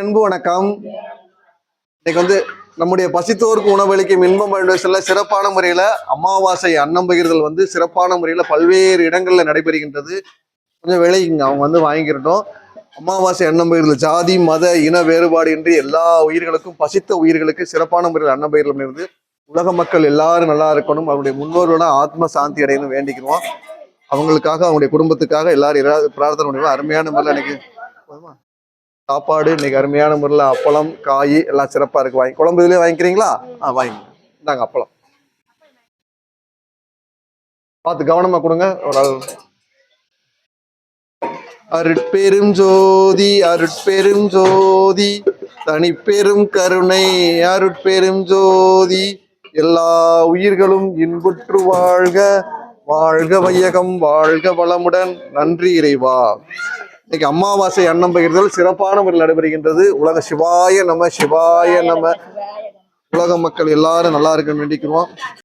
அன்பு வணக்கம். இன்னைக்கு வந்து நம்முடைய பசித்தோருக்கு உணவளிக்கும் இன்பம் ஃபவுண்டேஷன்ல சிறப்பான முறையில அமாவாசை அன்னம் பகிர்தல் வந்து சிறப்பான முறையில பல்வேறு இடங்கள்ல நடைபெறுகின்றது. கொஞ்சம் விலைக்குங்க அவங்க வந்து வாங்கிக்கிறட்டும் அமாவாசை அன்னம் பகிர்தல் ஜாதி மத இன வேறுபாடு இன்றி எல்லா உயிர்களுக்கும் பசித்த உயிர்களுக்கு சிறப்பான முறையில் அன்னம் பயிர்கள் இருந்து உலக மக்கள் எல்லாரும் நல்லா இருக்கணும். அவருடைய முன்னோர்களோட ஆத்ம சாந்தி அடையணும் வேண்டிக்கிறோம். அவங்களுக்காக அவங்களுடைய குடும்பத்துக்காக எல்லாரும் பிரார்த்தனை பண்ணுவோம் அருமையான முறையில் எனக்கு போதுமா? சாப்பாடு இன்னைக்கு அருமையான முறையில் அப்பளம் காய் எல்லாம் சிறப்பாக இருக்கு. வாங்கி குழம்பு இதுலேயே வாங்கிக்கிறீங்களா? ஆ வாங்கி இந்தாங்க அப்பளம். பார்த்து கவனமா கொடுங்க. ஒரு ஆள். அருட்பெரும் ஜோதி அருட்பெரும் ஜோதி தனிப்பெரும் கருணை அருட்பெரும் ஜோதி. எல்லா உயிர்களும் இன்புற்று வாழ்க வாழ்க வையகம் வாழ்க வளமுடன். நன்றி இறைவா. இன்னைக்கு அமாவாசை அன்னம் பகிர்தல் சிறப்பான முறையில் நடைபெறுகின்றது. உலக சிவாய நம சிவாய நம. உலக மக்கள் எல்லாரும் நல்லா இருக்குன்னு வேண்டிக்கிறோம்.